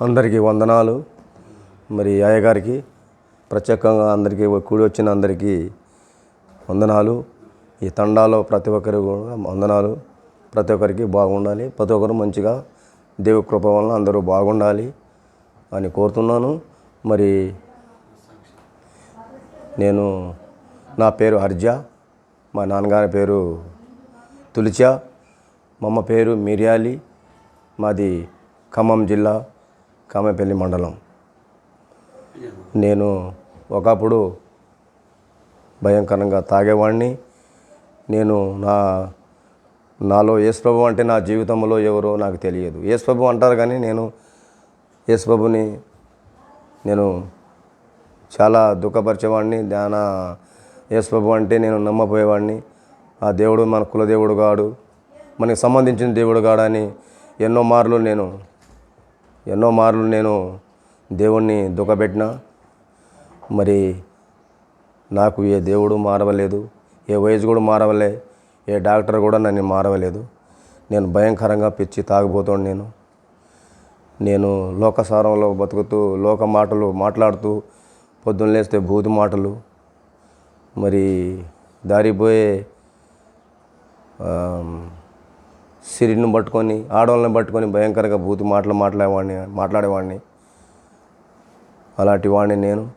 అందరికీ వందనాలు. మరి అయ్యగారికి ప్రత్యేకంగా అందరికీ కూడి వచ్చిన అందరికీ వందనాలు. ఈ తండాలో ప్రతి ఒక్కరు కూడా వందనాలు. ప్రతి ఒక్కరికి బాగుండాలి. ప్రతి ఒక్కరు మంచిగా దేవు కృప వలన అందరూ బాగుండాలి అని కోరుతున్నాను. మరి నేను నా పేరు హర్జా. మా నాన్నగారి పేరు తులిచా. మా అమ్మ పేరు మిర్యాలి. మాది ఖమ్మం జిల్లా కామెపల్లి మండలం. నేను ఒకప్పుడు భయంకరంగా తాగేవాడిని నేను నా నాలో యేసుప్రభు అంటే నా జీవితంలో ఎవరో నాకు తెలియదు. యేసుప్రభు అంటారు కానీ నేను యేసుప్రభుని నేను చాలా దుఃఖపరిచేవాడిని ధ్యాన యేసుప్రభు అంటే నేను నమ్మపోయేవాడిని ఆ దేవుడు మన కులదేవుడు కాడు మనకి సంబంధించిన దేవుడు కాడని ఎన్నో మార్లు నేను ఎన్నో మార్లు నేను దేవుణ్ణి దుఃఖపెట్టిన మరి నాకు ఏ దేవుడు మారవలేదు ఏ వయసు కూడా మారవలే ఏ డాక్టర్ కూడా నన్ను మారవలేదు. నేను భయంకరంగా పిచ్చి తాగిపోతాను నేను. నేను లోకసారంలో బతుకుతూ లోక మాటలు మాట్లాడుతూ పొద్దున్న లేస్తే భూతి మాటలు మరి దారిపోయే సిరిని పట్టుకొని ఆడవాళ్ళని పట్టుకొని భయంకరంగా భూతి మాటలు మాట్లాడేవాడిని మాట్లాడేవాడిని. అలాంటి వాడిని నేను.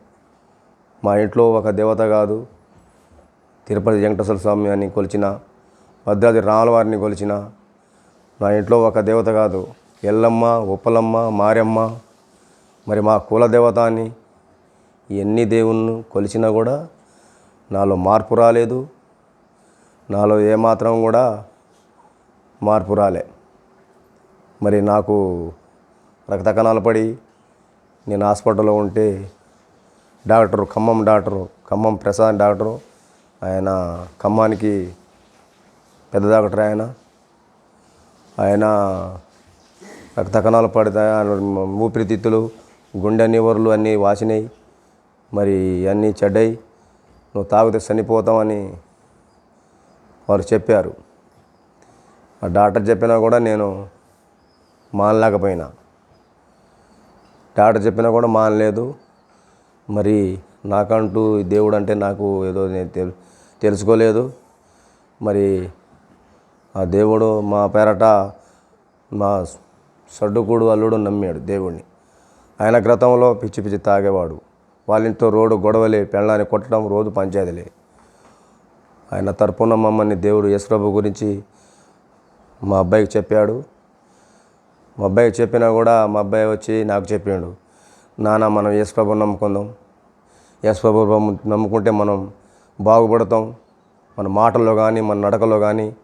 మా ఇంట్లో ఒక దేవత కాదు తిరుపతి వెంకటేశ్వర స్వామి అని కొలిచిన భద్రాద్రి రాములవారిని కొలిచిన. నా ఇంట్లో ఒక దేవత కాదు ఎల్లమ్మ ఉప్పలమ్మ మారెమ్మ. మరి మా కుల దేవత అని ఎన్ని దేవుళ్ళు కొలిచినా కూడా నాలో మార్పు రాలేదు. నాలో ఏమాత్రం కూడా మార్పు రాలే. మరి నాకు రక్త కణాలు పడి నేను హాస్పిటల్లో ఉంటే doctor Khammam doctor Khammam Prasad doctor ఆయన ఖమ్మానికి పెద్ద డాక్టర్ ఆయన. ఆయన రక్త కణాలు పడతాయి ఆయన ఊపిరితిత్తులు గుండె నివర్లు అన్నీ వాసినాయి. మరి అన్నీ చెడ్డాయి. నువ్వు తాగితే చనిపోతావని వారు చెప్పారు. ఆ డాక్టర్ చెప్పినా కూడా నేను మానలేకపోయినా. డాక్టర్ చెప్పినా కూడా మానలేదు. మరి నాకంటూ దేవుడు అంటే నాకు ఏదో నేను తెలు తెలుసుకోలేదు. మరి ఆ దేవుడు మా పేరట మా సడ్డుకుడు అల్లుడు నమ్మాడు దేవుణ్ణి. ఆయన క్రతంలో పిచ్చి పిచ్చి తాగేవాడు. వాళ్ళింట్లో రోడ్డు గొడవలే పెళ్ళాన్ని కొట్టడం రోజు పంచాయతీలే. ఆయన తరపున మమ్మల్ని దేవుడు యశ్వరభు గురించి మా అబ్బాయికి చెప్పాడు. మా అబ్బాయికి చెప్పినా కూడా మా అబ్బాయి వచ్చి నాకు చెప్పాడు. నాన్న మనం యేసుప్రభు నమ్ముకుందాం. యేసుప్రభు నమ్ముకుంటే మనం బాగుపడతాం. మన మాటల్లో కానీ మన నడకలో కానీ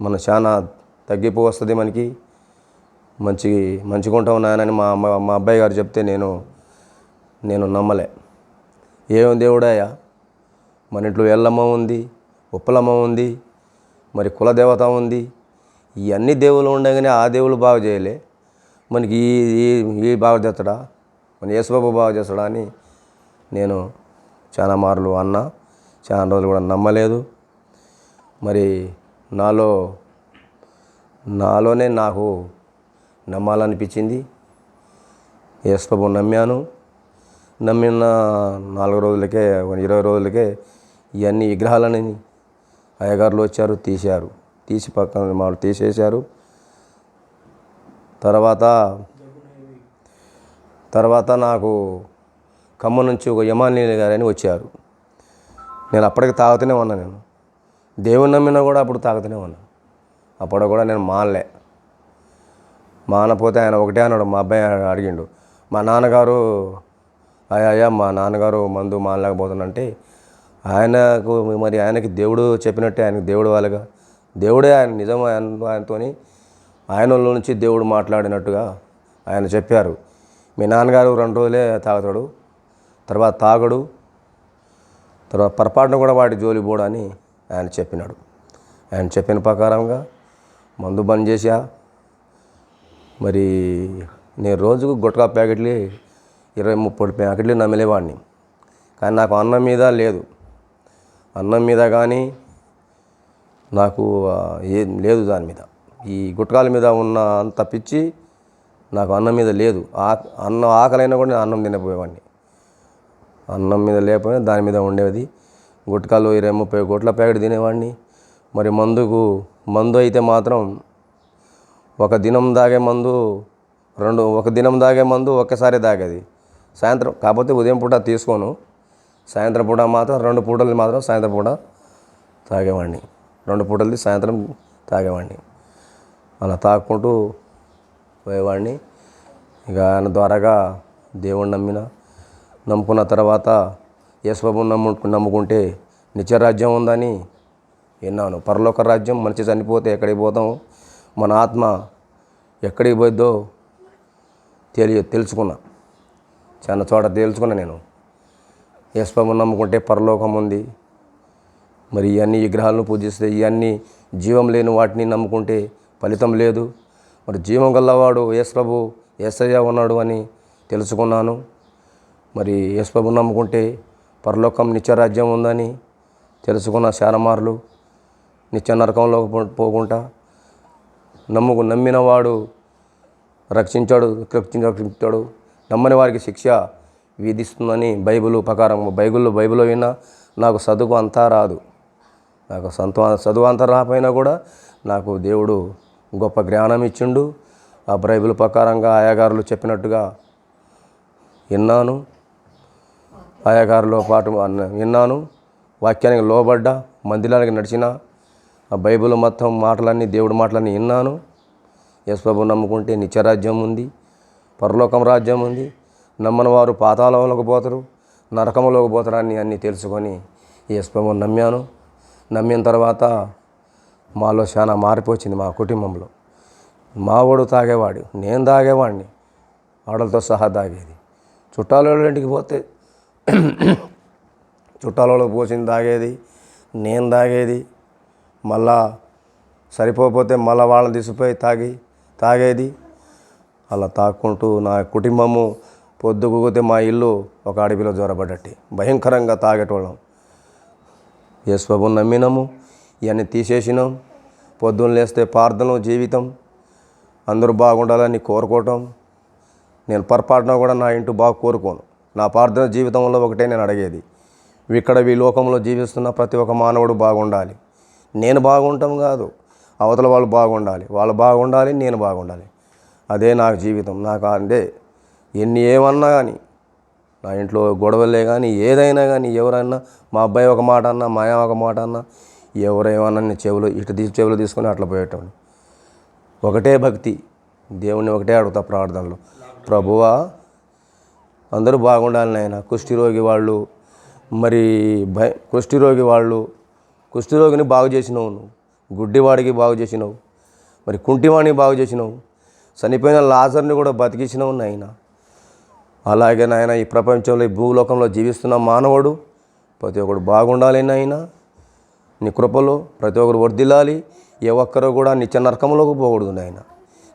మన చాలా తగ్గిపో వస్తుంది మనకి. మంచి మంచిగా ఉంటాం నాయనని మా అమ్మ మా అబ్బాయి గారు చెప్తే నేను నేను నమ్మలే. ఏం దేవుడాయా మన ఇంట్లో ఎల్లమ్మ ఉంది ఉప్పలమ్మ ఉంది మరి కులదేవత ఉంది. ఇవన్నీ దేవుళ్ళు ఉండగానే ఆ దేవుళ్ళు బాగు చేయలే. మనకి ఈ ఈ- బాగా చేస్తాడా? మన యేసుబాబు బాగా చేస్తాడా అని నేను చాలా మార్లు అన్నా చాలా రోజులు కూడా నమ్మలేదు. మరి నాలో నాలోనే నాకు నమ్మాలనిపించింది. యేసుబాబు నమ్మాను. నమ్మిన నాలుగు రోజులకే ఇరవై రోజులకే ఇవన్నీ విగ్రహాలని అయ్యగారులు వచ్చారు తీశారు. తీసి పక్కన వాళ్ళు తీసేశారు. తర్వాత తర్వాత నాకు ఖమ్మం నుంచి ఒక యమాని గారని వచ్చారు. నేను అప్పటికి తాగుతూనే ఉన్నా నేను. దేవుని నమ్మినా కూడా అప్పుడు తాగుతూనే ఉన్నా. అప్పుడు కూడా నేను మానలే. మానపోతే ఆయన ఒకటే అన్నాడు మా అబ్బాయి అడిగిండు మా నాన్నగారు అయ్యా మా నాన్నగారు మందు మానలేకపోతున్నంటే ఆయనకు మరి ఆయనకి దేవుడు చెప్పినట్టే ఆయనకి దేవుడు వాళ్ళగా దేవుడే ఆయన నిజం ఆయన ఆయనతోని ఆయనలో నుంచి దేవుడు మాట్లాడినట్టుగా ఆయన చెప్పారు. మీ నాన్నగారు రెండు రోజులే తాగుతాడు తర్వాత తాగడు తర్వాత పొరపాటున కూడా వాడి జోలి పోడని ఆయన చెప్పినాడు. ఆయన చెప్పిన ప్రకారంగా మందు బంద్ చేశా. మరి నేను రోజుకు గుట్కా ప్యాకెట్లు ఇరవై ముప్పై ప్యాకెట్లు నమిలేవాడిని. కానీ నాకు అన్నం మీద లేదు. అన్నం మీద కానీ నాకు ఏం లేదు దాని మీద. ఈ గుట్కాల మీద ఉన్న అంత పిచ్చి నాకు అన్నం మీద లేదు. ఆ అన్నం ఆకలైనా కూడా నేను అన్నం తినపోయేవాడిని అన్నం మీద లేకపోయినా దాని మీద ఉండేది. గుట్కాలు ఇరవై ముప్పై కోట్ల ప్యాకెట్ తినేవాడిని. మరి మందుకు మందు అయితే మాత్రం ఒక దినం దాగే మందు రెండు ఒక దినం దాగే మందు ఒక్కసారి తాగేది సాయంత్రం కాకపోతే ఉదయం పూట తీసుకోను. సాయంత్రం పూట మాత్రం రెండు పూటలు మాత్రం సాయంత్రం పూట తాగేవాడిని. రెండు పూటలది సాయంత్రం తాగేవాడిని. అలా తాగుకుంటూ పోయేవాడిని. ఇక ఆయన ద్వారాగా దేవుణ్ణి నమ్మిన నమ్ముకున్న తర్వాత యేసుబాబుని నమ్ము నమ్ముకుంటే నిత్యరాజ్యం ఉందని విన్నాను. పరలోక రాజ్యం మనిషి చనిపోతే ఎక్కడికి పోతాం? మన ఆత్మ ఎక్కడికి పోయిద్దో తెలియ తెలుసుకున్నా. చాలా చోట తెలుసుకున్నా నేను. యేసుబాబు నమ్ముకుంటే పరలోకం ఉంది. మరి ఇవన్నీ విగ్రహాలను పూజిస్తే ఇవన్నీ జీవం లేని వాటిని నమ్ముకుంటే ఫలితం లేదు. మరి జీవం గల్లవాడు యేసు ప్రభు ఏసయ్య ఉన్నాడు అని తెలుసుకున్నాను. మరి యేసు నమ్ముకుంటే పరలోకం నిత్యరాజ్యం ఉందని తెలుసుకున్న శారమారులు నిత్య నరకంలో పోకుండా నమ్ముకు నమ్మిన వాడు రక్షించాడు రక్షించాడు. నమ్మని వారికి శిక్ష విధిస్తుందని బైబిల్ ప్రకారం బైబిల్ బైబిల్ విన్నా నాకు చదువు అంతా రాదు. నాకు సంత చదువు అంతా కూడా నాకు దేవుడు గొప్ప జ్ఞానం ఇచ్చిండు. ఆ బైబిల్ ప్రకారంగా ఆయాగారులు చెప్పినట్టుగా విన్నాను. ఆయాగారులో పాటు అన్న- విన్నాను. వాక్యానికి లోబడ్డా మందిరానికి నడిచిన ఆ బైబిల్ మొత్తం మాటలన్నీ దేవుడి మాటలన్నీ విన్నాను. యేసుప్రభు నమ్ముకుంటే నిత్యరాజ్యం ఉంది పరలోకం రాజ్యం ఉంది. నమ్మని వారు పాతాళంలోకి పోతారు నరకంలోకి పోతారని అన్నీ తెలుసుకొని యేసుప్రభు నమ్మాను. నమ్మిన తర్వాత మాలో చాలా మారిపోయింది మా కుటుంబంలో. మావాడు తాగేవాడు నేను తాగేవాడిని ఆడలతో సహా తాగేది. చుట్టాల ఇంటికి పోతే చుట్టాలలో పోసింది తాగేది నేను తాగేది మళ్ళా సరిపోతే మళ్ళా వాళ్ళని తీసిపోయి తాగి తాగేది. అలా తాక్కుంటూ నా కుటుంబము పొద్దుగుతే మా ఇల్లు ఒక అడవిలో జ్వరపడ్డట్టి భయంకరంగా తాగేటోళ్ళం. యేసుబాబుని నమ్మినాము ఇవన్నీ తీసేసినాం. పొద్దున్న లేస్తే ప్రార్థన జీవితం. అందరూ బాగుండాలని కోరుకోవటం. నేను పొరపాటున కూడా నా ఇంటి బాగా కోరుకోను. నా ప్రార్థన జీవితంలో ఒకటే నేను అడిగేది. ఇక్కడ ఈ లోకంలో జీవిస్తున్న ప్రతి ఒక్క మానవుడు బాగుండాలి. నేను బాగుంటాం కాదు. అవతల వాళ్ళు బాగుండాలి. వాళ్ళు బాగుండాలి నేను బాగుండాలి. అదే నాకు జీవితం. నాకు అంటే ఎన్ని ఏమన్నా కానీ నా ఇంట్లో గొడవలే కానీ ఏదైనా కానీ ఎవరన్నా మా అబ్బాయి ఒక మాట అన్నా మా ఒక మాట అన్నా ఎవరేమన్నా నేను చెవులు ఇటు తీసి చెవులు తీసుకొని అట్లా పోయేటోని ఒకటే భక్తి దేవుణ్ణి ఒకటే అడుగుతా ప్రార్థనలో. ప్రభువా అందరూ బాగుండాలి నాయన. కుష్ఠిరోగి వాళ్ళు మరి భయ కుష్ఠిరోగి వాళ్ళు కుష్ఠిరోగిని బాగు చేసినావు నువ్వు. గుడ్డివాడికి బాగు చేసినావు. మరి కుంటివాడిని బాగు చేసినావు. చనిపోయిన లాజర్ని కూడా బతికించినావు నాయన. అలాగే నాయన ఈ ప్రపంచంలో ఈ భూలోకంలో జీవిస్తున్న మానవుడు ప్రతి ఒక్కడు బాగుండాలి నాయన. నీ కృపలో ప్రతి ఒక్కరు వర్దిల్లాలి ఏ ఒక్కరు కూడా నిత్య నరకంలోకి పోకూడదు నాయన.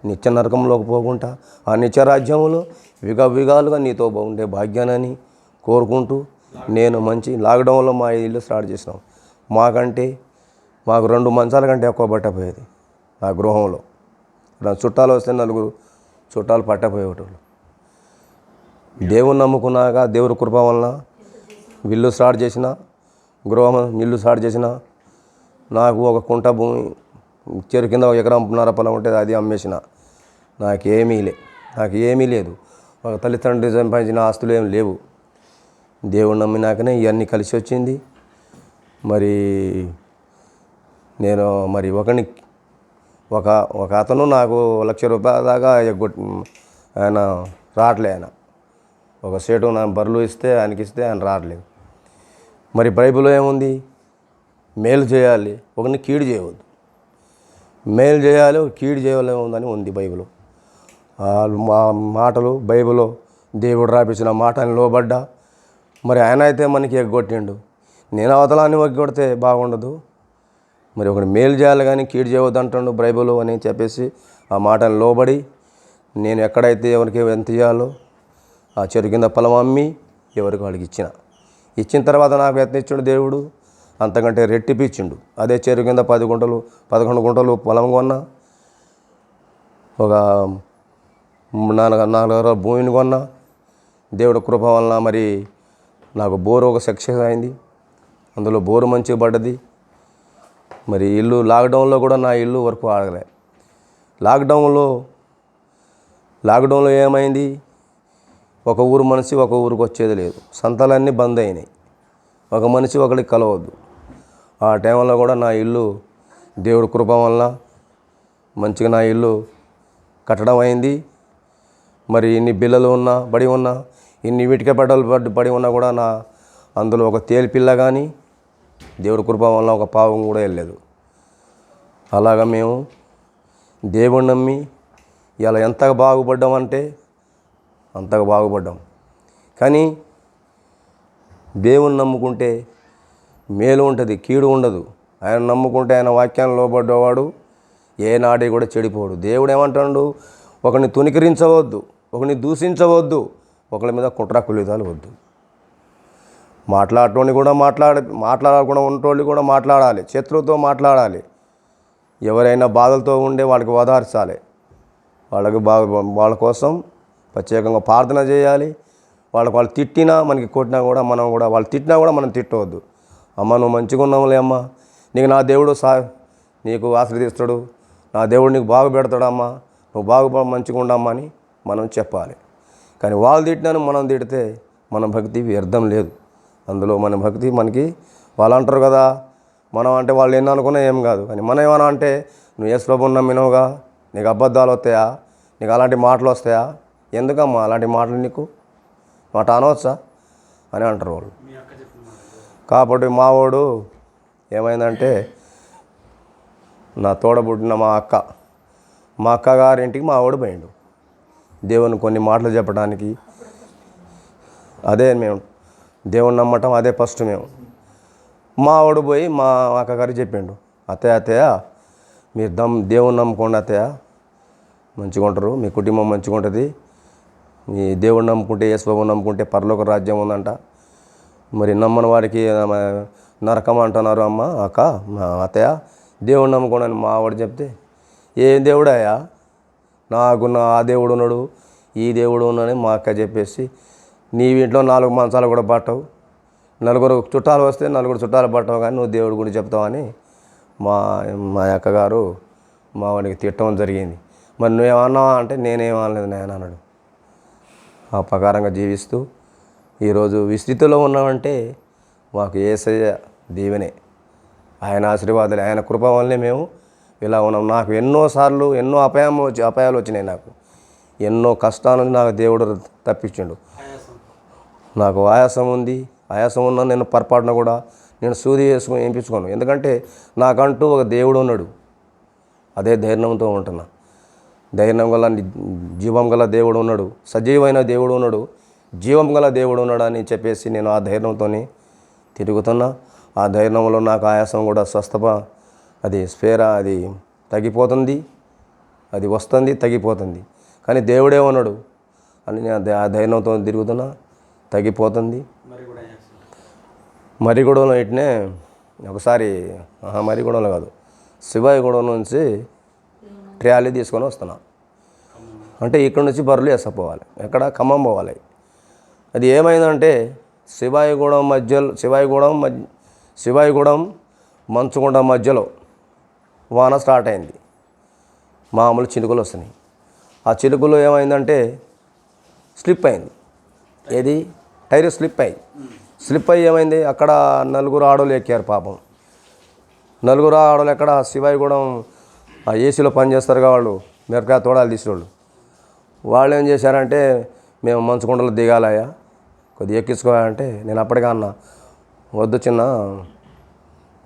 నిత్య నరకంలోకి పోకుండా ఆ నిత్య రాజ్యంలో విగ విగాలుగా నీతో బాగుండే భాగ్యానని కోరుకుంటూ నేను మంచి లాక్డౌన్లో మా ఇల్లు స్టార్ట్ చేసినాం. మాకంటే మాకు రెండు మంచాల కంటే ఎక్కువ పట్టపోయేది ఆ గృహంలో. చుట్టాలు వస్తే నలుగురు చుట్టాలు పట్టపోయేటోళ్ళు దేవుని నమ్ముకున్నాక దేవుడి కృప వలన విల్లు స్టార్ట్ చేసిన గృహం ఇల్లు స్టార్ట్ చేసిన నాకు ఒక కుంట భూమి చెరు కింద ఒక ఎకరంన్నర పొలం ఉంటే అది అమ్మేసిన. నాకేమీ లే నాకు ఏమీ లేదు. ఒక తల్లిదండ్రులు సంపాదించిన ఆస్తులు ఏమి లేవు. దేవుడు నమ్మినాకనే ఇవన్నీ కలిసి వచ్చింది. మరి నేను మరి ఒకని ఒక ఒక అతను నాకు లక్ష రూపాయల దాకా ఆయన రావట్లే ఆయన. ఒక సేటు నా బరులు ఇస్తే ఆయనకి ఇస్తే ఆయన రావట్లేదు మరి బైబిల్లో ఏముంది? మేలు చేయాలి ఒకరిని కీడు చేయవద్దు. మేలు చేయాలి కీడు చేయాలి ఉంది బైబిల్ మా మాటలు బైబిల్లో దేవుడు రాపించిన మాటని లోబడ్డా. మరి ఆయన అయితే మనకి ఎగ్గొట్టిండు. నేను అవతలాన్ని ఎగ్గొడితే బాగుండదు. మరి ఒకటి మేలు చేయాలి కానీ కీడు చేయవద్దు అంటుండు బైబిల్ అని చెప్పేసి ఆ మాటను లోబడి నేను ఎక్కడైతే ఎవరికి ఎంత ఇవ్వాలో ఆ చెరు కింద పొలం అమ్మి ఎవరికి వాళ్ళకి ఇచ్చిన. ఇచ్చిన తర్వాత నాకు ఎంత దేవుడు అంతకంటే రెట్టిపిచ్చిండు. అదే చెరు కింద పది గుంటలు పదకొండు గుంటలు పొలం కొన్నా ఒక నాలుగు నాలుగు ఎకరాల భూమిని కొన్నా దేవుడి కృప వలన మరి నాకు బోరు ఒక సక్సెస్ అయింది. అందులో బోరు మంచిగా పడ్డది. మరి ఇల్లు లాక్డౌన్లో కూడా నా ఇల్లు వరకు ఆడలే లాక్డౌన్లో లాక్డౌన్లో ఏమైంది? ఒక ఊరు మనిషి ఒక ఊరికి వచ్చేది లేదు. సంతలన్నీ బంద్ అయినాయి. ఒక మనిషి ఒకరికి కలవద్దు. ఆ టైంలో కూడా నా ఇల్లు దేవుడి కృప వల్ల మంచిగా నా ఇల్లు కట్టడం అయింది. మరి ఇన్ని బిల్లలు ఉన్నా బడి ఉన్నా ఇన్ని ఇటుక పడ్డలు పడి పడి ఉన్నా కూడా నా అందులో ఒక తేలిపిల్ల కానీ దేవుడి కృప వల్ల ఒక పాపం కూడా వెళ్ళలేదు. అలాగా మేము దేవుణ్ణి నమ్మి ఇలా ఎంతగా బాగుపడ్డామంటే అంతగా బాగుపడ్డాం. కానీ దేవుని నమ్ముకుంటే మేలు ఉంటుంది కీడు ఉండదు. ఆయన నమ్ముకుంటే ఆయన వాక్యాన్ని లోబడ్డవాడు ఏ కూడా చెడిపోడు. దేవుడు ఏమంటాడు? ఒకరిని తునికరించవద్దు ఒకరిని దూషించవద్దు ఒకరి మీద కుట్ర కులితాలు వద్దు. మాట్లాడటోని కూడా మాట్లాడ మాట్లాడకుండా ఉన్నటోళ్ళు కూడా మాట్లాడాలి శత్రువుతో మాట్లాడాలి. ఎవరైనా బాధలతో ఉండే వాళ్ళకి ఓదార్చాలి. వాళ్ళకి బాగా వాళ్ళ కోసం ప్రత్యేకంగా ప్రార్థన చేయాలి. వాళ్ళకి వాళ్ళు తిట్టినా మనకి కొట్టినా కూడా మనం కూడా వాళ్ళు తిట్టినా కూడా మనం తిట్టవద్దు. అమ్మ నువ్వు మంచిగా ఉన్నావులే అమ్మ. నీకు నా దేవుడు సా నీకు ఆశ్రదిస్తాడు నా దేవుడు నీకు బాగు పెడతాడమ్మా నువ్వు బాగు మంచిగా ఉండమ్మా అని మనం చెప్పాలి. కానీ వాళ్ళు తిట్టినాను మనం తిడితే మన భక్తి వ్యర్థం లేదు. అందులో మన భక్తి మనకి వాళ్ళు అంటారు కదా మనం అంటే వాళ్ళు ఎన్ని అనుకున్నా ఏం కాదు. కానీ మనం ఏమన్నా అంటే నువ్వు ఏ శ్లోభం నమ్మినవుగా? నీకు అబద్ధాలు వస్తాయా? నీకు అలాంటి మాటలు వస్తాయా? ఎందుకమ్మా అలాంటి మాటలు నీకు? మాట అనవచ్చా? అని అంటారు వాళ్ళు. కాబట్టి మావాడు ఏమైందంటే నా తోడబుట్టిన మా అక్క మా అక్క గారింటికి మా వాడు పోయిండు. దేవుని కొన్ని మాటలు చెప్పడానికి అదే మేము దేవుని నమ్మటం అదే ఫస్ట్ మేము. మా వాడు పోయి మా అక్కగారు చెప్పిండు అత్తయ్య అత్తయ్య మీరు దమ్ దేవుని నమ్ముకోండి అత్తయ్య. మంచిగా ఉంటారు మీ కుటుంబం మంచిగా ఉంటుంది ఈ దేవుడు నమ్ముకుంటే యేసుబాబు నమ్ముకుంటే పరలోక రాజ్యం ఉందంట. మరి నమ్మని వారికి నరకం అంటున్నారు అమ్మ అక్క మా అత్తయ్య. దేవుడు నమ్ముకోనని మా ఆవిడ చెప్తే ఏం దేవుడయ్యా? నాకు నా ఆ దేవుడు ఉన్నాడు ఈ దేవుడు ఉన్నాడని మా అక్క చెప్పేసి నీ ఇంట్లో నాలుగు మంచాలు కూడా పట్టవు. నలుగురు చుట్టాలు వస్తే నలుగురు చుట్టాలు పట్టవు కానీ నువ్వు దేవుడు గురించి చెప్తావని మా మా అక్కగారు మా వాడికి తిట్టడం జరిగింది. మరి నువ్వేమన్నావా అంటే నేనేమనలేదు నేను అన్నాడు. ఆ ప్రకారంగా జీవిస్తూ ఈరోజు విస్తృతిలో ఉన్నామంటే మాకు ఏసయ్య దీవెనే. ఆయన ఆశీర్వాదాలు ఆయన కృప వల్లనే మేము ఇలా ఉన్నాం. నాకు ఎన్నోసార్లు ఎన్నో అపాయం వచ్చి అపాయాలు వచ్చినాయి నాకు. ఎన్నో కష్టాలను నాకు దేవుడు తప్పించిండు. నాకు ఆయాసం ఉంది. ఆయాసం ఉన్నా నేను పొరపాటున కూడా నేను సూది వేసుకొని వేయించుకోను ఎందుకంటే నాకంటూ ఒక దేవుడు ఉన్నాడు. అదే ధైర్యంతో ఉంటున్నా. దైనం గల జీవం గల దేవుడు ఉన్నాడు. సజీవమైన దేవుడు ఉన్నాడు. జీవం గల దేవుడు ఉన్నాడు అని చెప్పేసి నేను ఆ ధైర్యంతో తిరుగుతున్నా. ఆ ధైర్యంలో నాకు ఆయాసం కూడా స్వస్థప అది స్పేరా అది తగ్గిపోతుంది. అది వస్తుంది తగ్గిపోతుంది. కానీ దేవుడే ఉన్నాడు అని నేను ఆ ధైర్యంతో తిరుగుతున్నా. తగ్గిపోతుంది. మరిగూడెంలో ఇట్నే ఒకసారి ఆహా, మరిగూడెంలో కాదు శివాయిగూడెం నుంచి ట్రాలీ తీసుకొని వస్తున్నాం. అంటే ఇక్కడ నుంచి బర్రెలు వేసపోవాలి ఎక్కడ ఖమ్మం పోవాలి. అది ఏమైందంటే శివాయిగూడెం మధ్యలో శివాయిగూడెం మధ్య శివాయిగూడెం మంచుగుండ మధ్యలో వాన స్టార్ట్ అయింది. మామూలు చినుకులు వస్తున్నాయి. ఆ చినుకులు ఏమైందంటే స్లిప్ అయింది. ఏది? టైర్ స్లిప్ అయ్యి. స్లిప్ అయ్యి ఏమైంది? అక్కడ నలుగురు ఆడోళ్ళు ఎక్కారు పాపం. నలుగురు ఆడోళ్ళు ఎక్కడ? శివాయిగూడెం ఆ ఏసీలో పనిచేస్తారుగా వాళ్ళు మిరకాయ తోడాలు తీసినోళ్ళు. వాళ్ళు ఏం చేశారంటే మేము మంచుకొండలో దిగాలయ్యా కొద్దిగా ఎక్కించుకోవాలంటే నేను అప్పటికే అన్నా వద్దు చిన్న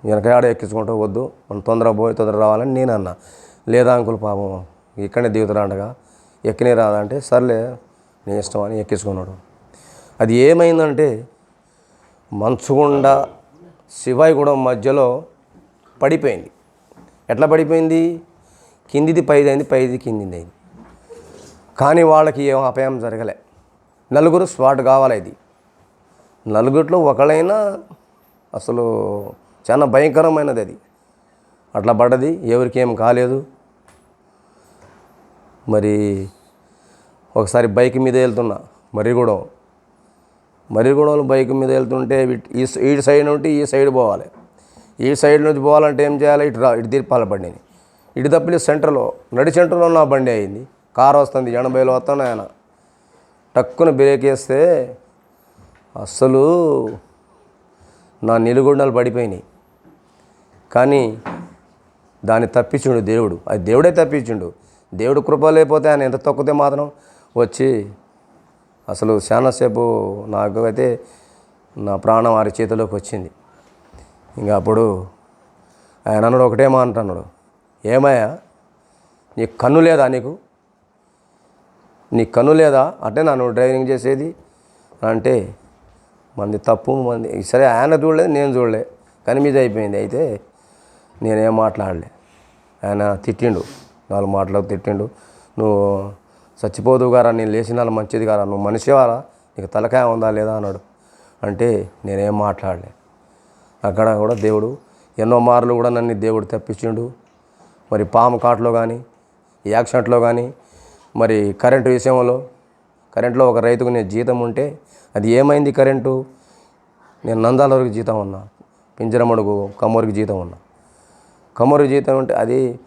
వెనకాడ ఎక్కించుకుంటూ వద్దు మనం తొందరగా పోయి తొందరగా రావాలని నేను అన్నా. లేదా అంకుల్ పాపం ఇక్కడనే దిగుతారంటగా ఎక్కినే రాదంటే సర్లే నీ ఇష్టం అని ఎక్కించుకున్నాడు. అది ఏమైందంటే మంచుగుండ శివాయిగూడెం మధ్యలో పడిపోయింది. ఎట్లా పడిపోయింది? కిందిది పైది అయింది పైది కిందిది అయింది కానీ వాళ్ళకి ఏం అపాయం జరగలే. నలుగురు స్పాట్ కావాలి ఇది. నలుగురిలో ఒకళ్ళైనా అసలు చాలా భయంకరమైనది అది. అట్లా పడ్డది ఎవరికి ఏం కాలేదు. మరి ఒకసారి బైక్ మీద వెళ్తున్నా మరిగూడెం మరిగూడెంలో బైక్ మీద వెళ్తుంటే ఈ ఈ సైడ్ నుండి ఈ సైడ్ పోవాలి. ఈ సైడ్ నుంచి పోవాలంటే ఏం చేయాలి? ఇటు రా ఇటు తిప్పాలి పడినాయి ఇటు తప్పిలి సెంటర్లో నడి సెంటర్లో నా బండి అయింది. కారు వస్తుంది ఎనభైలో వస్తాను ఆయన. టక్కున బ్రేక్ వేస్తే అస్సలు నా నిలుగుండలు పడిపోయినాయి. కానీ దాన్ని తప్పించుండు దేవుడు. అది దేవుడే తప్పించుండు. దేవుడు కృప లేకపోతే ఆయన ఎంత తొక్కితే మాత్రం వచ్చి అసలు చాలాసేపు నాకు అయితే నా ప్రాణం వారి చేతిలోకి వచ్చింది. ఇంకా అప్పుడు ఆయన అన్నాడు ఒకటే మా అంటున్నాడు ఏమయ్యా? నీ కన్ను లేదా నీకు? నీ కన్ను లేదా? అంటే నన్ను డ్రైవింగ్ చేసేది? అంటే మంది తప్పు మంది సరే ఆయన చూడలేదు నేను చూడలే. కనిమిది అయిపోయింది. అయితే నేనేం మాట్లాడలే. ఆయన తిట్టిండు. నాలుగు మాటలకు తిట్టిండు. నువ్వు చచ్చిపోదు గారా? నేను లేచిన మంచిది గారా నువ్వు మనిషివారా? నీకు తలకాయ ఉందా లేదా? అన్నాడు. అంటే నేనేం మాట్లాడలే. అక్కడ కూడా దేవుడు ఎన్నో మార్లు కూడా నన్ను దేవుడు తప్పించిండు. మరి పాము కాట్లో కానీ యాక్సిడెంట్లో కానీ మరి కరెంటు విషయంలో కరెంట్లో ఒక రైతుకు నేను జీతం ఉంటే అది ఏమైంది కరెంటు? నేను నందాల వరకు జీతం ఉన్నా పింజరమడుగు కమ్మూరికి జీతం ఉన్నా. కమ్మూరు జీతం ఉంటే అది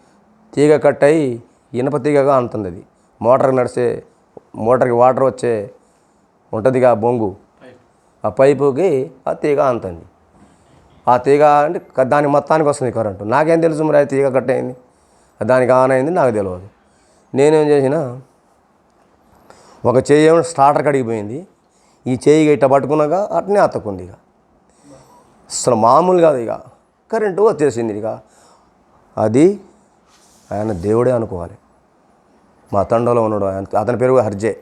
తీగ కట్ అయి ఇనప తీగగా అంటుంది అది. మోటార్కి నడిచే మోటార్కి వాటర్ వచ్చే ఉంటుందిగా బొంగు. ఆ పైపుకి ఆ తీగ అంతుంది. ఆ తీగ అంటే దాని మొత్తానికి వస్తుంది కరెంటు. నాకేం తెలుసు మరి ఆ తీగ కట్ అయింది? దానికి ఆన్ అయింది నాకు తెలియదు నేనేం చేసిన ఒక చేయి ఏమో స్టార్టర్ కడిగిపోయింది ఈ చేయి ఇట్ట పట్టుకున్నాక అట్నే అత్తకుంది ఇక. అసలు మామూలు కాదు ఇక. కరెంటు వచ్చేసింది ఇక. అది ఆయన దేవుడే అనుకోవాలి. మా తండలో ఉన్నాడు ఆయన- అతని పేరు కూడా హర్జే.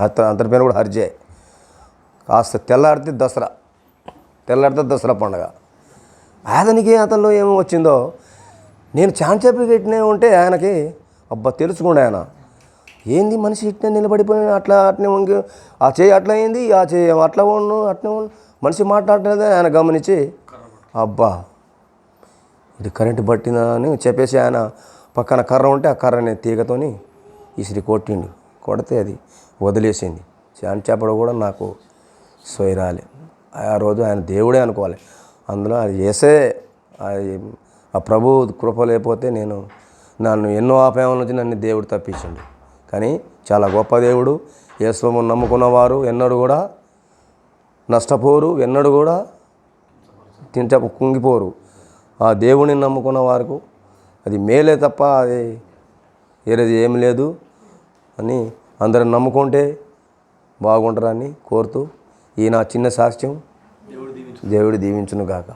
అత అతని పేరు కూడా హర్జే. కాస్త తెల్లారితే దసరా. తెల్లారితే దసరా పండగ. అతనికి అతనిలో ఏమో వచ్చిందో నేను ఛాన్సేపు పెట్టినే ఉంటే ఆయనకి అబ్బా తెలుసుకోండి ఆయన. ఏంది మనిషి ఇట్నే నిలబడిపోయిన అట్లా అట్నే వంగి ఆ చేయి అట్లా అయింది ఆ చేయి అట్లా ఉండు అట్నే ఉండు. మనిషి మాట్లాడలేదు ఆయన గమనించి అబ్బా ఇది కరెంటు పట్టిందా అని చెప్పేసి ఆయన పక్కన కర్ర ఉంటే ఆ కర్రని తీగతోని ఇసిరి కొట్టిండు. కొడితే అది వదిలేసింది. చాన్ చేపడ కూడా నాకు సొయ్యరాలి ఆ రోజు ఆయన దేవుడే అనుకోవాలి. అందులో అది చేసే అది ఆ ప్రభు కృప లేకపోతే నేను నన్ను ఎన్నో ఆపాయాల నుంచి నన్ను దేవుడు తప్పించిండు. కానీ చాలా గొప్ప దేవుడు యేసును నమ్ముకున్నవారు ఎన్నడూ కూడా నష్టపోరు ఎన్నడూ కూడా తింట కుంగిపోరు. ఆ దేవుని నమ్ముకున్న వారికి అది మేలే తప్ప అది వేరేది ఏం లేదు అని అందరం నమ్ముకుంటే బాగుంటారని కోరుతూ ఈ నా చిన్న సాక్ష్యం దేవుడు దీవించును. గాక